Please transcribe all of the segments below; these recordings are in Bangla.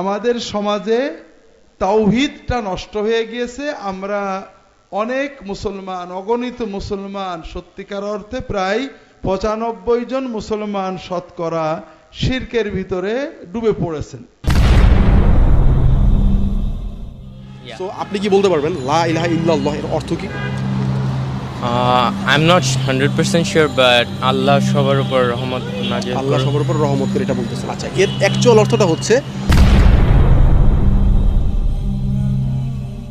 আমাদের সমাজে তাওহিদটা নষ্ট হয়ে গিয়েছে। আমরা অনেক মুসলমান অগণিত মুসলমান সত্যিকার অর্থে প্রায় পঁচানব্বই জন মুসলমান শতকরা শির্কের ভিতরে ডুবে পড়েছেন. আপনি কি বলতে পারবেন লা ইলাহা ইল্লাল্লাহ এর অর্থ কি? Uh, I'm not 100% sure, but আল্লাহ সবার উপর রহমত আল্লাহ সবার উপর রহমত করে এটা বলতেছেন। আচ্ছা এর অ্যাকচুয়াল অর্থটা হচ্ছে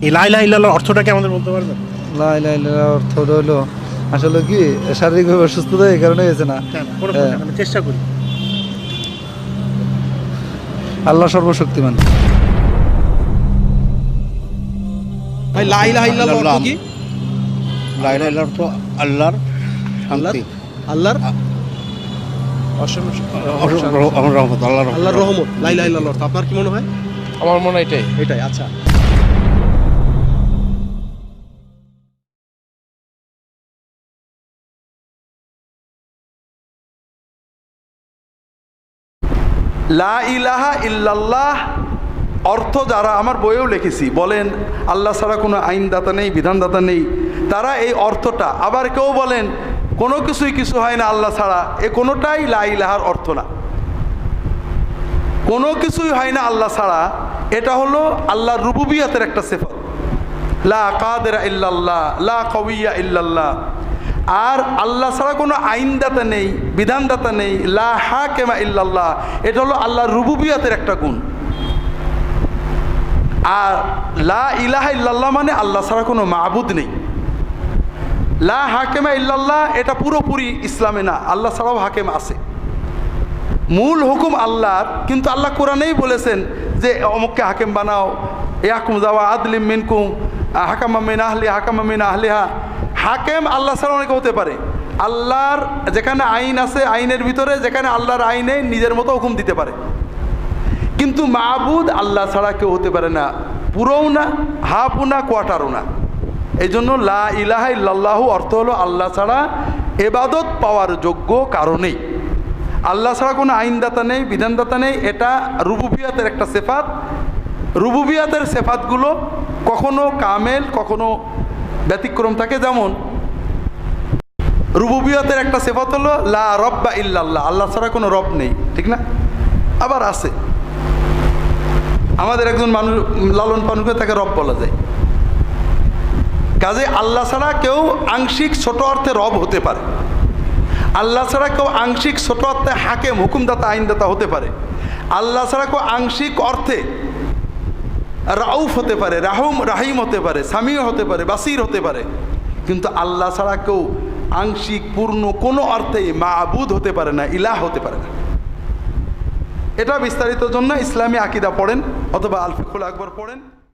এই লাইলা ইল্লাল্লাহর অর্থটা কি আমাদের বলতে পারবেন? লাই লাই লাই অর্থ হলো আসলে কি শারীরিকভাবে অসুস্থতা এই কারণে হয়েছে না? কোনো? হ্যাঁ। চেষ্টা করি। আল্লাহ সর্বশক্তিমান। ভাই লা ইল্লাল্লাহ অর্থ কি? লাইলার অর্থ আল্লাহর আল্লাহর? শান্তি আল্লাহর রহমত আল্লাহর আল্লাহর রহমত লা ইলাহা ইল্লাল্লাহ অর্থ। আপনার কি মনে হয়? আমার মনে হয় এটাই। এটাই আচ্ছা। লা ইলাহা ইল্লাল্লাহ অর্থ যারা আমার বইয়েও লিখেছি, বলেন, আল্লাহ ছাড়া কোনো আইনদাতা নেই, বিধানদাতা নেই, তারা এই অর্থটা, আবার কেউ বলেন, কোনো কিছুই কিছু হয় না আল্লাহ ছাড়া, এ কোনোটাই লা ইলাহার অর্থ না। কোনো কিছুই হয় না আল্লাহ ছাড়া, এটা হলো আল্লাহর রুবুবিয়াতের একটা সেফত। লা কাদেরা ইল্লাল্লাহ, লা কবিয়া ইল্লাল্লাহ। আর আল্লাহ ছাড়া কোনো আইনদাতা নেই, বিধানদাতা নেই, লা হাকেমা ইল্লাল্লাহ। এটা হলো আল্লাহর রুবুবিয়াতের একটা গুণ। আর লা ইলাহা ইল্লাল্লাহ মানে আল্লাহ ছাড়া কোনো মাবুদ নেই। লা হাকেমা ইল্লাল্লাহ, এটা পুরোপুরি ইসলামে না, আল্লাহ ছাড়াও হাকেম আছে। মূল হুকুম আল্লাহর, কিন্তু আল্লাহ কোরআনেই বলেছেন যে, অমুককে হাকেম বানাও। এ হাকুম যাওয়া আদলিম মিনকুম হাকামা মিন আহলি, হাকামা মিন আহলিহা। হাকেম আল্লাহ ছাড়া অনেকে হতে পারে। আল্লাহর যেখানে আইন আছে, আইনের ভিতরে যেখানে আল্লাহর আইনে নিজের মতো হুকুম দিতে পারে। কিন্তু মাহবুদ আল্লাহ ছাড়া কেউ হতে পারে না। পুরোও না হাফও না কোয়াটারও না। এই জন্য লা অর্থ হলো আল্লাহ ছাড়া এবাদত পাওয়ার যোগ্য কারণেই আল্লাহ ছাড়া কোনো আইনদাতা নেই, বিধানদাতা নেই। এটা রুবুবিয়াতের একটা সেফাত। রুবুবিয়াতের সেফাতগুলো কখনো কামেল, কখনো ব্যতিক্রম থাকে যেমন, রুবুবিয়তের একটা সেফাত হলো, লা রব্বা ইল্লাল্লাহ, আল্লাহ ছাড়া কোনো রব নেই, ঠিক না? আবার আছে। আমাদের একজন মানুষ, লালন পালন করে তাকে রব বলা যায়। কাজে আল্লাহ ছাড়া কেউ আংশিক ছোট অর্থে রব হতে পারে। আল্লাহ ছাড়া কেউ আংশিক ছোট অর্থে হাকেম, হুকুমদাতা, আইনদাতা হতে পারে। আল্লাহ ছাড়া কেউ আংশিক অর্থে রাউফ হতে পারে, রাহুম, রাহিম হতে পারে, সামিও হতে পারে, বাসির হতে পারে। কিন্তু আল্লাহ ছাড়া কেউ আংশিক, পূর্ণ কোনো অর্থেই মাহবুদ হতে পারে না, ইলাহ হতে পারে না। এটা বিস্তারিত জন্য ইসলামী আকিদা পড়েন অথবা আলফিকুল আকবর পড়েন।